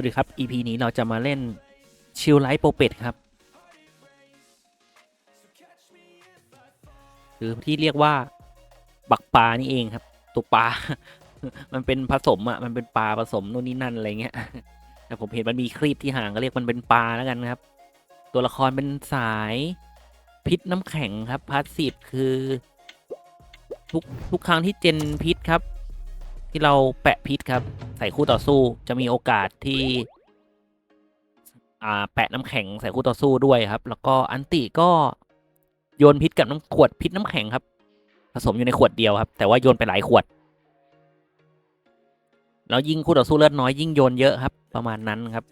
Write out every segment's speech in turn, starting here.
วัสดีครับ EP นี้เราจะมาเล่นชิลไลท์โปเป็ดครับ หรือที่เรียกว่า บักปลานี่เองครับ ตัวปลา มันเป็นผสมอะ มันเป็นปลาผสมนู่นนี่นั่นอะไรเงี้ย แต่ผมเห็นมันมีครีบที่ห่างก็เรียกมันเป็นปลาแล้วกันครับ ตัวละครเป็นสายพิษน้ำแข็งครับพาสซีฟคือ ทุกทุกครั้งที่เจนพิษครับ ที่เราแปะพิษครับ ใส่คู่ต่อสู้จะมีโอกาสที่อ่าแปะน้ำแข็งใส่คู่ต่อสู้ด้วยครับ แล้วก็อันติก็โยนพิษกับน้ำขวดพิษน้ำแข็งครับ ผสมอยู่ในขวดเดียวครับ แต่ว่าโยนไปหลายขวด แล้วยิ่งคู่ต่อสู้เลือดน้อยยิ่งโยนเยอะครับ ประมาณนั้นครับ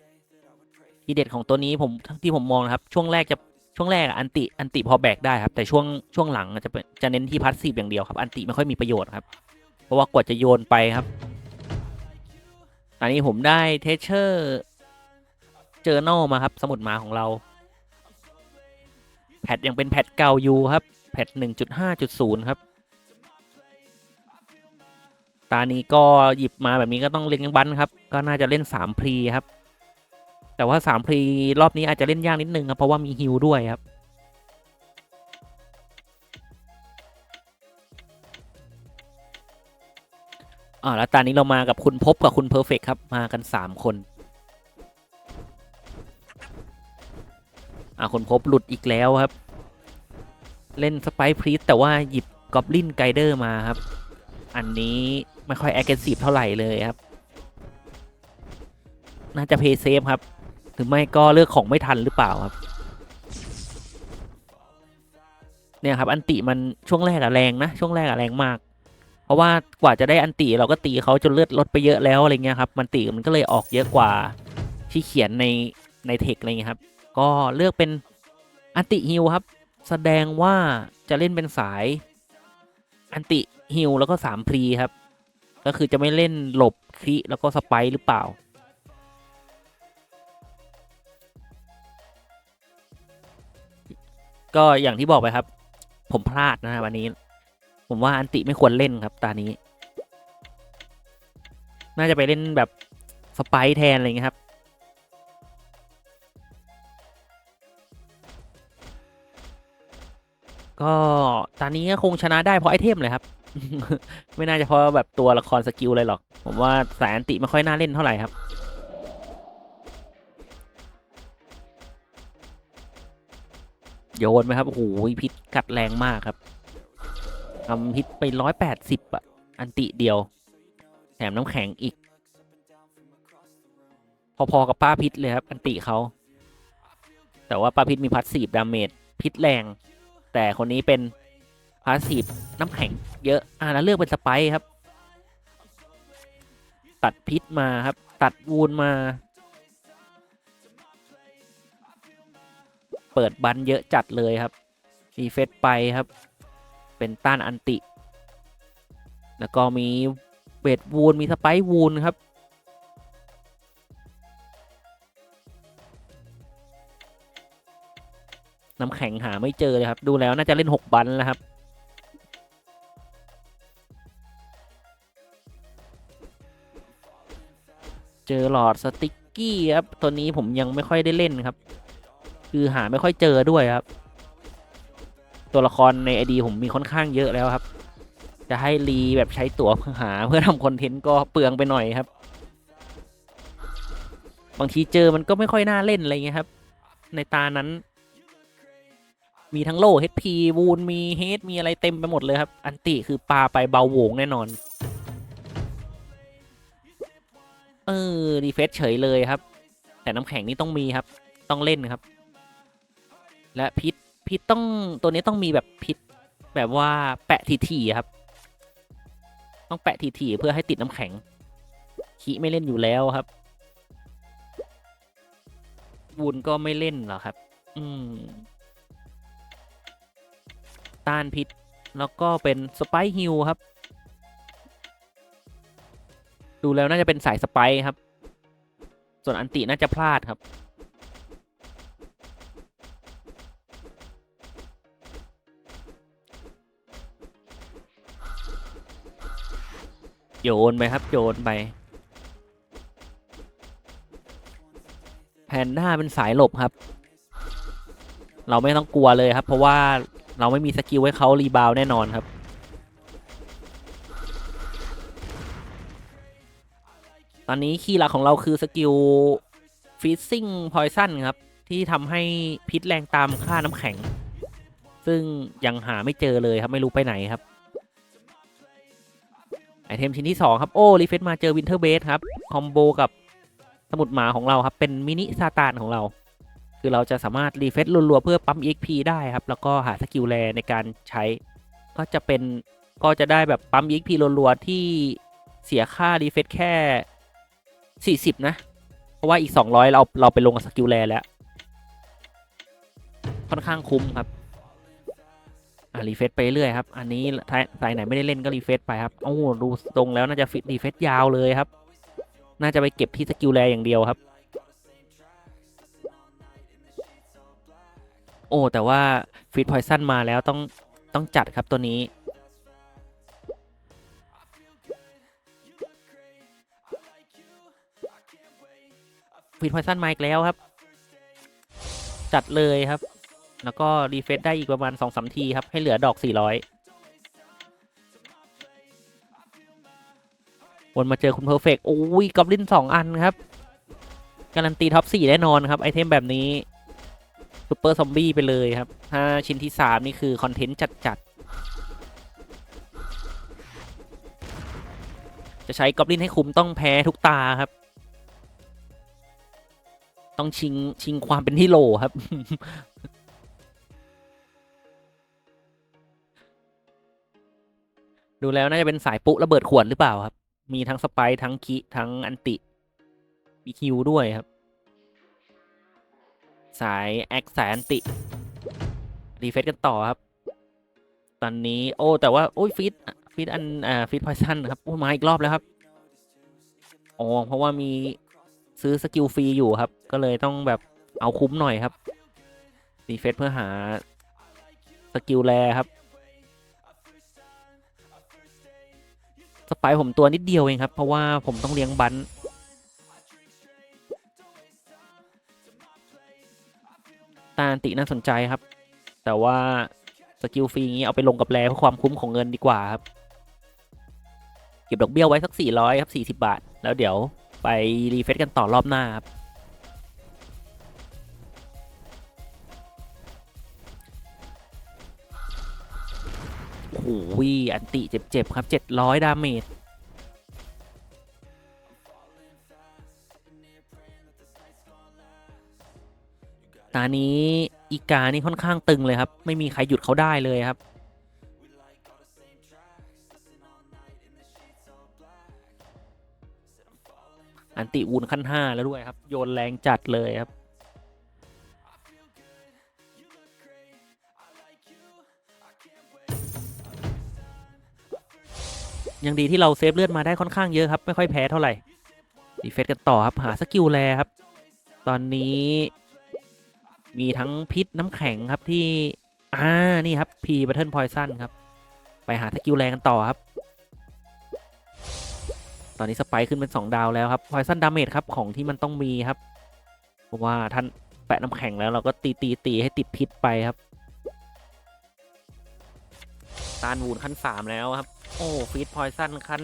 ที่เด็ดของตัวนี้ผมที่ผมมองนะครับ ช่วงแรกจะช่วงแรกอันติอันติพอแบกได้ครับ แต่ช่วงช่วงหลังจะเป็นจะเน้นที่พัสซีฟอย่างเดียวครับ อันติไม่ค่อยมีประโยชน์ครับ เพราะว่ากว่าจะโยนไปครับ อันนี้ผมได้เทเชอร์เจอโนมาครับ สมุดหมาของเรา แพทยังเป็นแพทเก่าอยู่ครับ แพทหนึ่งจุดห้าจุดศูนย์ครับ ตานี้ก็หยิบมาแบบนี้ก็ต้องเล่นยังบันครับ ก็น่าจะเล่นสามพรีครับ แต่ว่าสามพรีรอบนี้อาจจะเล่นยากนิดนึงครับ เพราะว่ามีฮิลด้วยครับ อ่าแล้วตอนนี้เรามากับคุณพบกับคุณเพอร์เฟกครับ มากันสามคน อ่าคุณพบหลุดอีกแล้วครับ เล่นสไปพรีสแต่ว่าหยิบกอบลินไกเดอร์มาครับ อันนี้ไม่ค่อยแอคทีฟเท่าไหร่เลยครับ น่าจะเพย์เซฟครับ หรือไม่ก็เลือกของไม่ทันหรือเปล่าครับเนี่ยครับ อันติมันช่วงแรกอะแรงนะ ช่วงแรกอะแรงมาก เพราะว่ากว่าจะได้อันติเราก็ตีเขาจนเลือดลดไปเยอะแล้วอะไรเงี้ยครับมันติมันก็เลยออกเยอะกว่าที่เขียนในในเทคอะไรเงี้ยครับก็เลือกเป็นอันติฮิลครับ แสดงว่าจะเล่นเป็นสายอันติฮิลแล้วก็สามพรีครับ ก็คือจะไม่เล่นหลบคริแล้วก็สไปร์หรือเปล่าก็อย่างที่บอกไปครับ ผมพลาดนะครับวันนี้ ผมว่าอันติไม่ควรเล่นครับตานี้ น่าจะไปเล่นแบบสไปแทนอะไรเงี้ยครับ ก็ตอนนี้ก็คงชนะได้เพราะไอเทมเลยครับ ไม่น่าจะเพราะแบบตัวละครสกิลเลยหรอก ผมว่าสายอันติไม่ค่อยน่าเล่นเท่าไหร่ครับโยนไหมครับ โอ้โหพิษกัดแรงมากครับ ทำพิษไปร้อยแปดสิบอะอันติเดียว แถมน้ำแข็งอีก พอ ๆ กับป้าพิษเลยครับ อันติเขา แต่ว่าป้าพิษมีพัสซีฟดาเมจพิษแรง แต่คนนี้เป็นพาสซีฟน้ำแข็งเยอะ อ่าแล้วเลือกเป็นสไปครับ ตัดพิษมาครับ ตัดวูนมา เปิดบันเยอะจัดเลยครับรีเฟซไปครับ เป็นต้านอันติ แล้วก็มีเบดวูนมีสไปวูนครับ น้ำแข็งหาไม่เจอเลยครับ ดูแล้วน่าจะเล่นหกบันแล้วครับเจอหลอดสติ๊กกี้ครับ ตัวนี้ผมยังไม่ค่อยได้เล่นครับ คือหาไม่ค่อยเจอด้วยครับ ตัวละครในไอดีผมมีค่อนข้างเยอะแล้วครับ จะให้รีแบบใช้ตั๋วเพื่อหาเพื่อทำคอนเทนต์ก็เปลืองไปหน่อยครับ บางทีเจอมันก็ไม่ค่อยน่าเล่นอะไรเงี้ยครับ ในตานั้น มีทั้งโล่ HP วูนมีเฮดมีอะไรเต็มไปหมดเลยครับ อันติคือปลาไปเบาโหวงแน่นอน เออรีเฟซเฉยเลยครับ แต่น้ำแข็งนี่ต้องมีครับ ต้องเล่นครับ และพิษ พิษต้องตัวนี้ต้องมีแบบพิษแบบว่าแปะทีๆครับ ต้องแปะทีๆเพื่อให้ติดน้ำแข็งขีไม่เล่นอยู่แล้วครับวูนก็ไม่เล่นเหรอครับ อืม ต้านพิษ แล้วก็เป็นสไปฮิลครับ ดูแล้วน่าจะเป็นสายสไปครับ ส่วนอันติน่าจะพลาดครับ โยนไปครับ โยนไป แพนด้าเป็นสายหลบครับ เราไม่ต้องกลัวเลยครับ เพราะว่าเราไม่มีสกิลให้เขารีบาวแน่นอนครับ ตอนนี้คีย์หลักของเราคือสกิลฟีซซิ่งพอยซันครับ ที่ทำให้พิษแรงตามค่าน้ำแข็ง ซึ่งยังหาไม่เจอเลยครับไม่รู้ไปไหนครับ ไอเทมชิ้นที่ 2 ครับ โอ้รีเฟซมาเจอวินเทอร์เบสครับ คอมโบกับสมุดหมาของเราครับ เป็นมินิซาตานของเรา คือเราจะสามารถรีเฟซรัวๆเพื่อปั๊ม EXP ได้ครับ แล้วก็หาสกิลแรในการใช้ ก็จะเป็นก็จะได้แบบปั๊ม EXP รัวๆที่เสียค่ารีเฟซแค่ 40 นะ เพราะว่าอีก 200 เราเราไปลงกับสกิลแรแล้ว ค่อนข้างคุ้มครับ อ่ารีเฟซไปเรื่อยครับ อันนี้สายสายไหนไม่ได้เล่นก็รีเฟซไปครับโอ้ดูตรงแล้วน่าจะฟิตรีเฟซยาวเลยครับ น่าจะไปเก็บที่สกิลแรอย่างเดียวครับ โอ้แต่ว่าฟิตพอยซันมาแล้วต้องต้องจัดครับตัวนี้ฟิตพอยซันมาอีกแล้วครับ จัดเลยครับ แล้วก็รีเฟซได้อีกประมาณสองสามทีครับ ให้เหลือดอกสี่ร้อยวนมาเจอคุณเพอร์เฟกโอ้ยกอบลินสองอันครับ การันตีท็อปสี่แน่นอนครับ ไอเทมแบบนี้ซูเปอร์ซอมบี้ไปเลยครับ ถ้าชิ้นที่สามนี่คือ คอนเทนต์จัด ๆ จะใช้กอบลินให้คุ้มต้องแพ้ทุกตาครับต้องชิงชิงความเป็นที่โลครับ ดูแล้วน่าจะเป็นสายปุ๊ระเบิดขวดหรือเปล่าครับ มีทั้งสไปร์ทั้งคิทั้งอันติมีคิวด้วยครับ สายแอคสายอันติรีเฟซกันต่อครับ ตอนนี้โอ้แต่ว่าโอ้ยฟิตฟิตอันอ่าฟิตพอยซันครับโอ้มาอีกรอบแล้วครับอ๋อเพราะว่ามีซื้อสกิลฟรีอยู่ครับ ก็เลยต้องแบบเอาคุ้มหน่อยครับรีเฟซเพื่อหาสกิลแรครับ สไปผมตัวนิดเดียวเองครับ เพราะว่าผมต้องเลี้ยงบันตาอันติน่าสนใจครับ แต่ว่าสกิลฟรีอย่างนี้เอาไปลงกับแรเพื่อความคุ้มของเงินดีกว่าครับ เก็บดอกเบี้ยไว้สัก 400 ครับ 40 บาท แล้วเดี๋ยวไปรีเฟซกันต่อรอบหน้าครับ โอ้โหอันติเจ็บๆครับ 700 ดาเมจตานี้อีกานี่ค่อนข้างตึงเลยครับ ไม่มีใครหยุดเขาได้เลยครับ อันติวูนขั้นห้าแล้วด้วยครับ โยนแรงจัดเลยครับ ยังดีที่เราเซฟเลือดมาได้ค่อนข้างเยอะครับ ไม่ค่อยแพ้เท่าไหร่ดีเฟสกันต่อครับ หาสกิลแรครับ ตอนนี้มีทั้งพิษน้ำแข็งครับที่ อ่า นี่ครับพีบัตเทิลพอยซันครับ ไปหาสกิลแรงกันต่อครับ ตอนนี้สไปค์ขึ้นเป็น 2 ดาวแล้วครับพอยซันดาเมจครับของที่มันต้องมีครับ เพราะว่าท่านแปะน้ำแข็งแล้วเราก็ตีตีตีให้ติดพิษไปครับ ตานวูนขั้น3แล้วครับ โอ้ฟีดพอยซันขั้น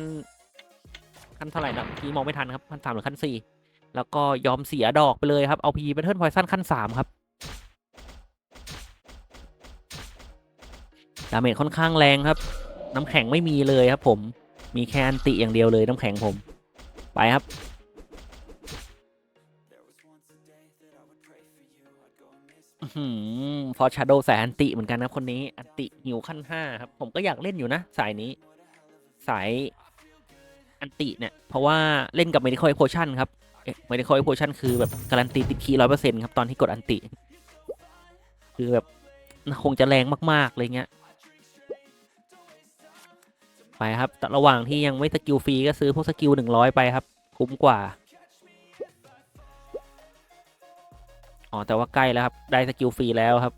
ขั้นเท่าไหร่นะพี่มองไม่ทันครับขั้นสามหรือขั้นสี่แล้วก็ยอมเสียดอกไปเลยครับ เอาพีบัตเทิลพอยซันขั้นสามครับดาเมจค่อนข้างแรงครับ น้ำแข็งไม่มีเลยครับผมมีแค่อันติอย่างเดียวเลยน้ำแข็งผม ไปครับ ฟอร์ชาโดสายอันติเหมือนกันนะคนนี้ อันติหิวขั้นห้าครับ ผมก็อยากเล่นอยู่นะ สายนี้ สายอันติเนี่ย เพราะว่าเล่นกับ medical potion ครับ medical potion คือแบบการันตีติดคีร้อยเปอร์เซ็นต์ครับ ตอนที่กดอันติ คือแบบคงจะแรงมาก ๆ เลยเงี้ย ไปครับแต่ระหว่างที่ยังไม่สกิลฟรีก็ซื้อพวกสกิลหนึ่งร้อยไปครับ คุ้มกว่า อ๋อ แต่ว่าใกล้แล้วครับ ได้สกิลฟรีแล้วครับ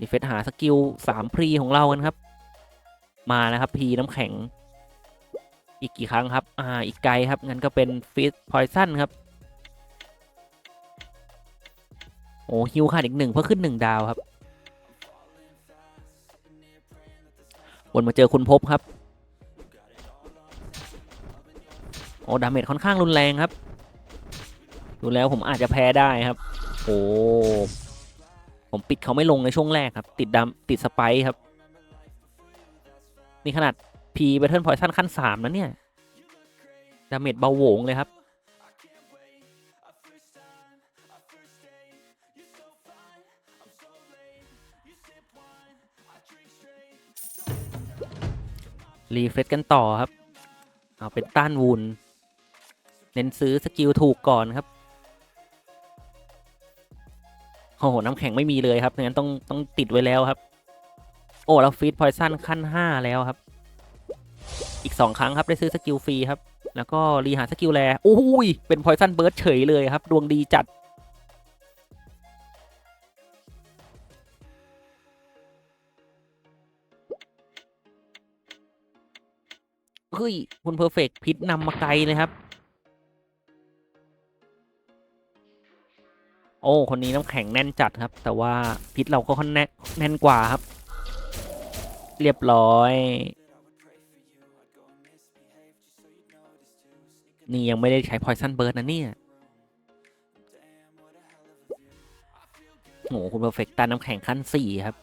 ดีเฟสหาสกิลสามพรีของเรากันครับ มาแล้วครับพีน้ำแข็ง อีกกี่ครั้งครับ อ่า อีกไกลครับ งั้นก็เป็นฟิสพอยซันครับ โอ้ฮิวขาดอีกหนึ่งเพื่อขึ้นหนึ่งดาวครับวนมาเจอคุณพบครับ โอ้ดาเมจค่อนข้างรุนแรงครับ ดูแล้วผมอาจจะแพ้ได้ครับ โอ้ผมปิดเขาไม่ลงในช่วงแรกครับ ติดดำติดสไปครับ นี่ขนาด P Battle Poison ขั้นสามนะเนี่ย ดาเมจเบาโหวงเลยครับ รีเฟรชกันต่อครับ เอาเป็นต้านวูนเน้นซื้อสกิลถูกก่อนครับ โอ้โหน้ำแข็งไม่มีเลยครับงั้นต้องต้องติดไว้แล้วครับ โอ้แล้วฟีดพอยซันขั้นห้าแล้วครับ อีกสองครั้งครับได้ซื้อสกิลฟรีครับ แล้วก็รีหาสกิลแรโอ้ยเป็นพอยซันเบิร์ดเฉยเลยครับ ดวงดีจัดเฮ้ยคุณเพอร์เฟกพิษนำมาไกลเลยครับ โอ้คนนี้น้ำแข็งแน่นจัดครับ แต่ว่าพิษเราก็ค่อนแน่นแน่นกว่าครับ เรียบร้อย นี่ยังไม่ได้ใช้ Poison Burst นะเนี่ยโหคุณเพอร์เฟกตาน้ำแข็งขั้นสี่ครับ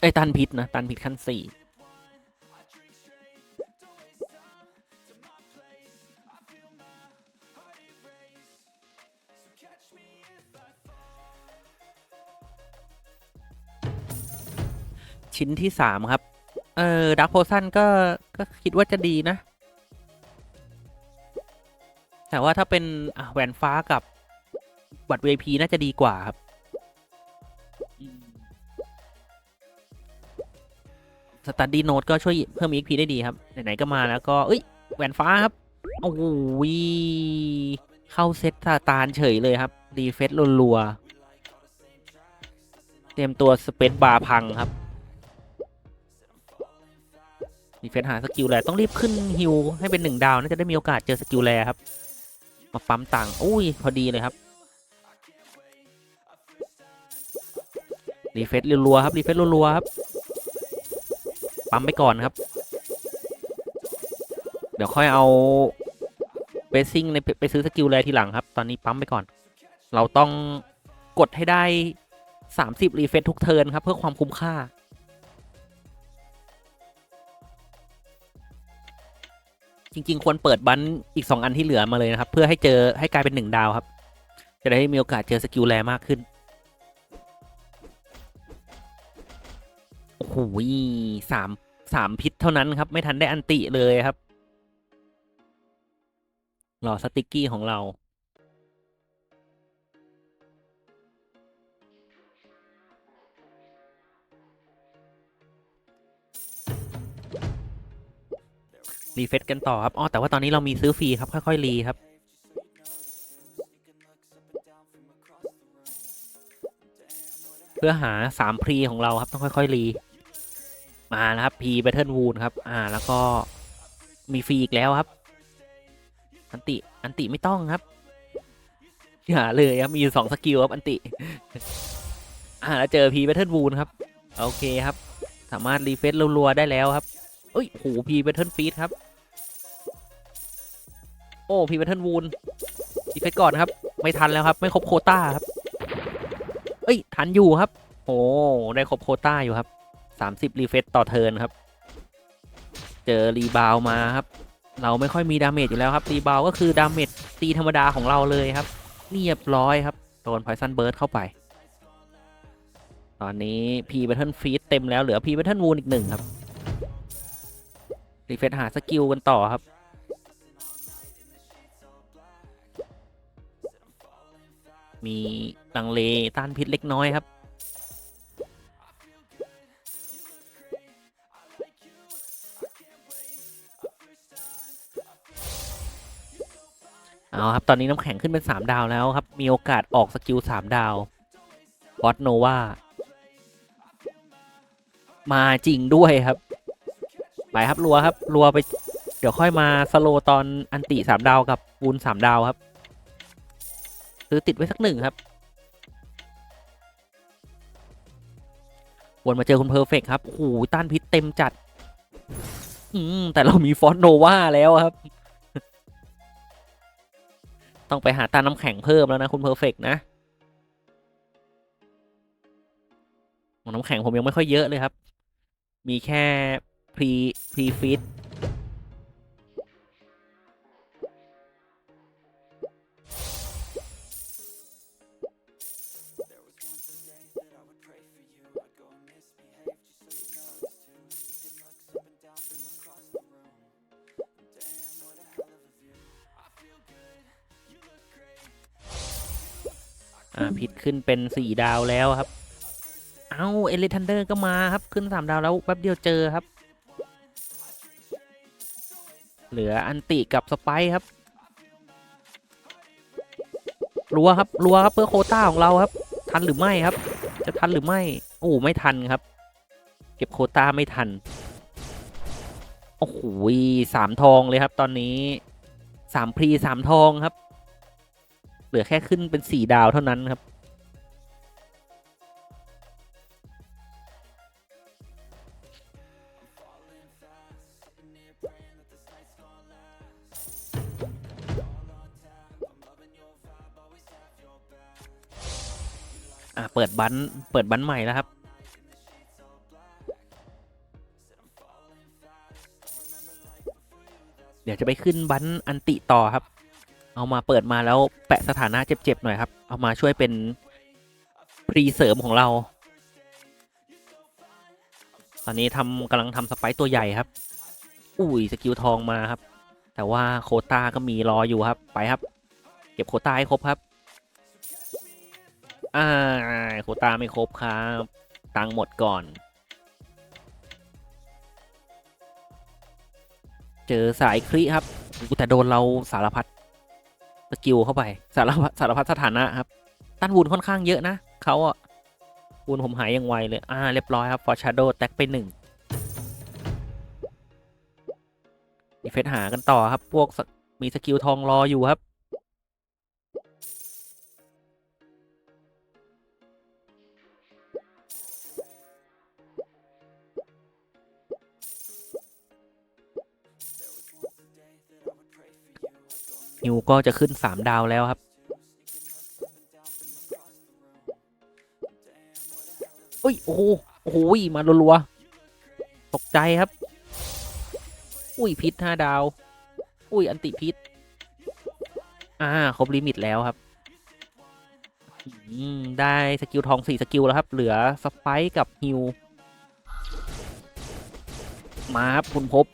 เอ้ตันพิษนะตันพิษขั้นสี่ ชิ้นที่สามครับ เออดักโพซันก็ก็คิดว่าจะดีนะ แต่ว่าถ้าเป็นอะแหวนฟ้ากับบัตร VIP น่าจะดีกว่าครับสตัดดี้โนดก็ช่วยเพิ่ม EXP ได้ดีครับ ไหน ๆ ก็มาแล้วก็เอ้ยแหวนฟ้าครับ โอ้โหเข้าเซตซาตานเฉยเลยครับ รีเฟซรัวๆเตรียมตัวสเปซบาร์พังครับ รีเฟซหาสกิลแรต้องรีบขึ้นฮิวให้เป็นหนึ่งดาวน่าจะได้มีโอกาสเจอสกิลแรครับ มาปั๊มตังค์อุ้ย พอดีเลยครับ รีเฟซรัวๆครับ รีเฟซรัวๆครับ ปั๊มไปก่อนครับ เดี๋ยวค่อยเอาเบสซิ่งไปซื้อสกิลแรทีหลังครับ ตอนนี้ปั๊มไปก่อน เราต้องกดให้ได้ 30 รีเฟซทุกเทิร์นครับ เพื่อความคุ้มค่า จริง ๆ ควรเปิดบันอีก 2 อันที่เหลือมาเลยนะครับ เพื่อให้เจอให้กลายเป็นหนึ่งดาวครับ จะได้มีโอกาสเจอสกิลแรมากขึ้น โอ้โหสามสามพิษเท่านั้นครับ ไม่ทันได้อันติเลยครับ รอสติกกี้ของเรา รีเฟซกันต่อครับอ๋อแต่ว่าตอนนี้เรามีซื้อฟรีครับ ค่อยๆรีครับ เพื่อหาสามพรีของเราครับต้องค่อยๆรีมาแล้วครับพีแบทเทิลวูนครับ อ่า แล้วก็มีฟรีอีกแล้วครับ อันติ อันติไม่ต้องครับอย่าเลยครับมีอยู่สองสกิลครับอันติ อ่าแล้วเจอพีแบทเทิลวูนครับ โอเคครับ สามารถรีเฟซรัวๆได้แล้วครับ เอ้ยโหพีแบทเทิลฟีดครับ โอ้พีแบทเทิลวูนรีเฟซก่อนครับ ไม่ทันแล้วครับ ไม่ครบโคต้าครับ เอ้ย ทันอยู่ครับ โอ้ได้ครบโคต้าอยู่ครับสามสิบรีเฟซต่อเทิร์นครับ เจอรีบาวมาครับ เราไม่ค่อยมีดาเมจอยู่แล้วครับ รีบาวก็คือดาเมจตีธรรมดาของเราเลยครับ เรียบร้อยครับ โดนไพซันเบิร์ดเข้าไป ตอนนี้พีแบทเทิลฟีดเต็มแล้วเหลือพีแบทเทิลวูนอีกหนึ่งครับ รีเฟซหาสกิลกันต่อครับ มีลังเลต้านพิษเล็กน้อยครับเอาครับตอนนี้น้ำแข็งขึ้นเป็น 3 ดาวแล้วครับ มีโอกาสออกสกิล 3 ดาวบอสโนวามาจริงด้วยครับ ไปครับรัวครับรัวไป เดี๋ยวค่อยมาสโลตอนอันติสามดาวกับปูนสามดาวครับ ซื้อติดไว้สักหนึ่งครับวนมาเจอคุณเพอร์เฟกครับโอ้โหต้านพิษเต็มจัด อืมแต่เรามีฟอนโนวาแล้วครับ ต้องไปหาตาน้ำแข็งเพิ่มแล้วนะคุณเพอร์เฟกนะของน้ำแข็งผมยังไม่ค่อยเยอะเลยครับ มีแค่ พรีพรีฟิตอ่าพิษขึ้นเป็นสี่ดาวแล้วครับ เอาเอลิทันเดอร์ก็มาครับ ขึ้นสามดาวแล้วแป๊บเดียวเจอครับ เหลืออันติกับสไปครับรัวครับรัวครับเพื่อโคต้าของเราครับ ทันหรือไม่ครับ จะทันหรือไม่โอ้ไม่ทันครับ เก็บโคต้าไม่ทันโอ้โหสามทองเลยครับ ตอนนี้สามพรีสามทองครับ เหลือแค่ขึ้นเป็นสี่ดาวเท่านั้นครับ ปิดบันเปิดบันใหม่แล้วครับ เดี๋ยวจะไปขึ้นบันอันติต่อครับ เอามาเปิดมาแล้วแปะสถานะเจ็บๆหน่อยครับ เอามาช่วยเป็นพรีเสริมของเรา ตอนนี้ทำกำลังทำสไปซ์ตัวใหญ่ครับ อุ้ยสกิลทองมาครับ แต่ว่าโคต้าก็มีรออยู่ครับ ไปครับ เก็บโคต้าให้ครบครับ อ่าโคต้าไม่ครบครับ ตังหมดก่อน เจอสายคริครับแต่โดนเราสารพัดสกิลเข้าไป สารพัดสารพัดสถานะครับต้านวูนค่อนข้างเยอะนะเขาอะวูนผมหายยังไวเลย อ่า เรียบร้อยครับฟอร์ชาโดแท็กไปหนึ่งมีเฟสหากันต่อครับ พวกมีสกิลทองรออยู่ครับ นิวก็จะขึ้นสามดาวแล้วครับอุ้ย โอ้โหโอ้โหมารัวๆตกใจครับ อุ้ยพิษห้าดาว อุ้ย อันติพิษ อ่า ครบลิมิตแล้วครับ ได้สกิลทองสี่สกิลแล้วครับ เหลือสไปกับฮิว มาครับ คุณพบ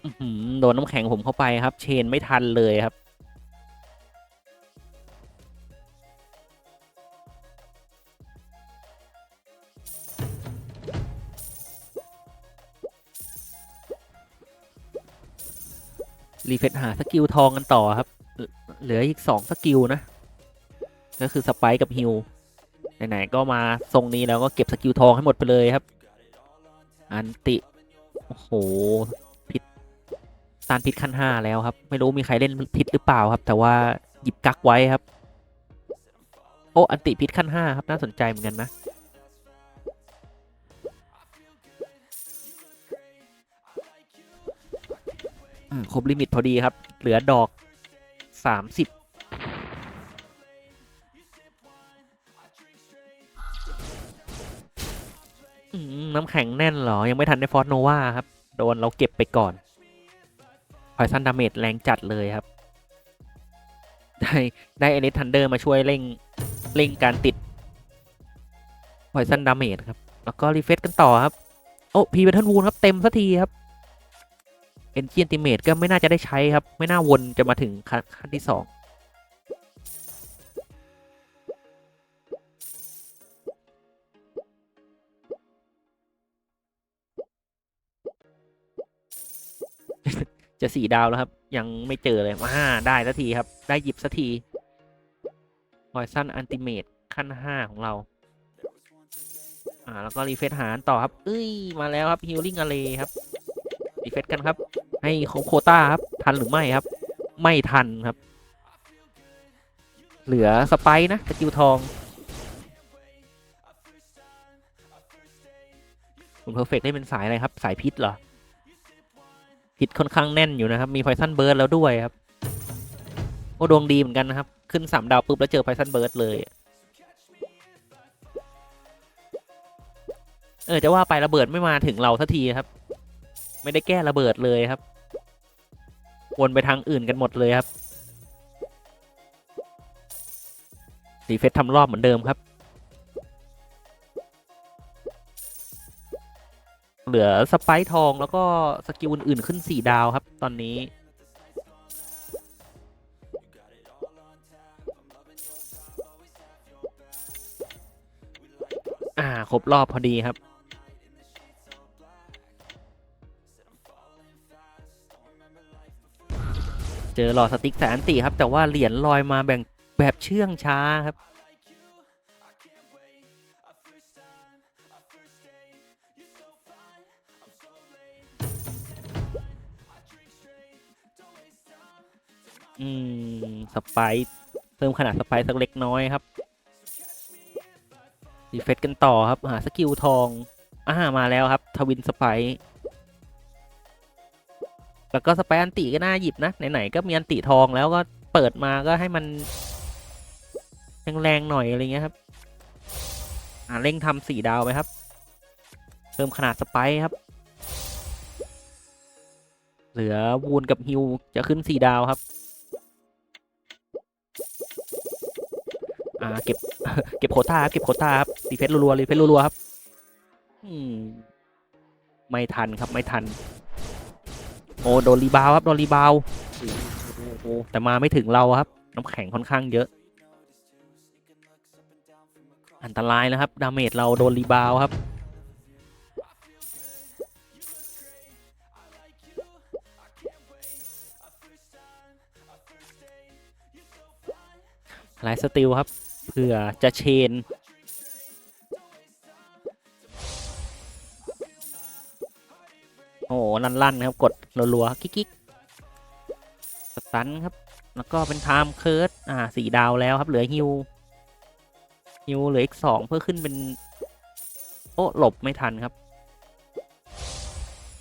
โดนน้ำแข็งผมเข้าไปครับ เชนไม่ทันเลยครับ รีเฟซหาสกิลทองกันต่อครับ เหลืออีกสองสกิลนะ ก็คือสไปค์กับฮิวไหนๆก็มาทรงนี้แล้วก็เก็บสกิลทองให้หมดไปเลยครับ อันติ โอ้โห พิษตานพิษขั้นห้าแล้วครับ ไม่รู้มีใครเล่นพิษหรือเปล่าครับ แต่ว่าหยิบกักไว้ครับ โอ้ อันติพิษขั้นห้าครับ น่าสนใจเหมือนกันนะ ครบลิมิตพอดีครับ เหลือดอกสามสิบน้ำแข็งแน่นเหรอ ยังไม่ทันได้ฟอสโนวาครับ โดนเราเก็บไปก่อนพอยซันดาเมจแรงจัดเลยครับ ได้ได้เอเลทันเดอร์มาช่วยเร่งเร่งการติดพอยซันดาเมจครับ แล้วก็รีเฟซกันต่อครับ โอ้พีเบทเทิลวูนครับ เต็มสักทีครับ เอนจินติเมตก็ไม่น่าจะได้ใช้ครับ ไม่น่าวนจะมาถึงขั้นขั้นที่สองจะสี่ดาวแล้วครับ ยังไม่เจอเลยมาได้สักทีครับ ได้หยิบสักทีพอยซันอันติเมตขั้นห้าของเรา อ่า แล้วก็รีเฟซหารต่อครับ เอ้ย มาแล้วครับฮิลลิ่งอะไรครับ รีเฟซกันครับ ให้เขาโคต้าครับ ทันหรือไม่ครับ ไม่ทันครับ เหลือสไปร์นะสกิลทองคุณเพอร์เฟกได้เป็นสายอะไรครับ สายพิษเหรอ พิษค่อนข้างแน่นอยู่นะครับ มีไฟซันเบิร์ดแล้วด้วยครับ โอ้ดวงดีเหมือนกันนะครับ ขึ้นสามดาวปุ๊บแล้วเจอไฟซันเบิร์ดเลยเออจะว่าไประเบิดไม่มาถึงเราสักทีครับ ไม่ได้แก้ระเบิดเลยครับ วนไปทางอื่นกันหมดเลยครับรีเฟซทำรอบเหมือนเดิมครับ เหลือสไปร์ทองแล้วก็สกิลอื่น ๆ ขึ้นสี่ดาวครับ ตอนนี้อ่า ครบรอบพอดีครับ เจอหลอดสติ๊กแสนตีครับ แต่ว่าเหรียญลอยมาแบ่งแบบเชื่องช้าครับอืม สไปซ์เพิ่มขนาดสไปซ์สักเล็กน้อยครับรีเฟซกันต่อครับ หาสกิลทอง อ่ามาแล้วครับ ทวินสไปซ์ แล้วก็สไปอันติก็น่าหยิบนะไหนๆก็มีอันติทองแล้วก็เปิดมาก็ให้มันแรงๆหน่อยอะไรเงี้ยครับอ่าเร่งทำสี่ดาวไปครับเพิ่มขนาดสไปครับ เหลือวูนกับฮิวจะขึ้นสี่ดาวครับอ่าเก็บเก็บโคต้าครับเก็บโคต้าครับรีเฟซรัวๆรีเฟซรัวๆครับ อืม ไม่ทันครับไม่ทัน โอ้โดนรีบาวครับโดนรีบาวโอ้โหแต่มาไม่ถึงเราครับ น้ำแข็งค่อนข้างเยอะ อันตรายนะครับ ดาเมจเราโดนรีบาวครับไลฟ์สติลครับเพื่อจะเชน ลั่นๆครับ กดรัวๆกิ๊กๆสตันครับ แล้วก็เป็นไทม์เคิร์ดอ่าสี่ดาวแล้วครับ เหลือฮิวฮิวเหลืออีกสองเพื่อขึ้นเป็นโอ้หลบไม่ทันครับ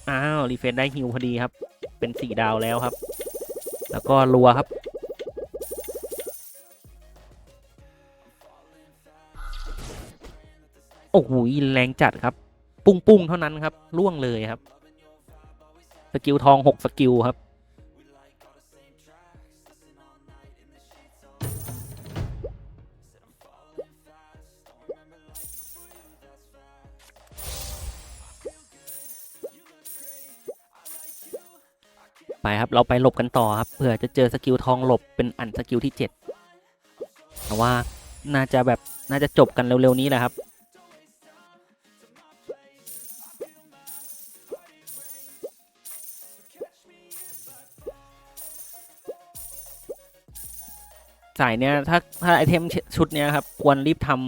อ้าว รีเฟนได้ฮิวพอดีครับ เป็นสี่ดาวแล้วครับ แล้วก็รัวครับโอ้โหแรงจัดครับ ปุ้งปุ้งๆเท่านั้นครับล่วงเลยครับ สกิลทองหกสกิลครับ ไปครับเราไปหลบกันต่อครับเผื่อจะเจอสกิลทองหลบเป็นอันสกิลที่เจ็ดแต่ว่าน่าจะแบบน่าจะจบกันเร็วๆนี้แหละครับ สายเนี้ยถ้าถ้าไอเทมชุดเนี้ยครับ ควรรีบทำ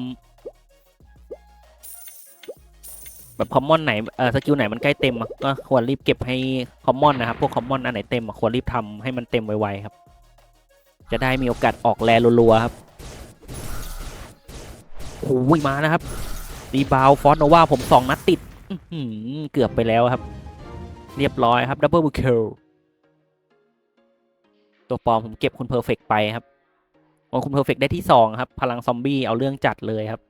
แบบคอมมอนไหนเออสกิลไหนมันใกล้เต็มก็ควรรีบเก็บให้คอมมอนนะครับ พวกคอมมอนอันไหนเต็มควรรีบทำให้มันเต็มไวๆครับ จะได้มีโอกาสออกแลรัวๆครับโอ้ยมานะครับรีบาวฟอสโนวาผมสองนัดติดเกือบไปแล้วครับ เรียบร้อยครับดับเบิลคิลตัวปลอมผมเก็บคุณเพอร์เฟกไปครับ โอ้คุณเพอร์เฟกได้ที่สองครับ พลังซอมบี้เอาเรื่องจัดเลยครับ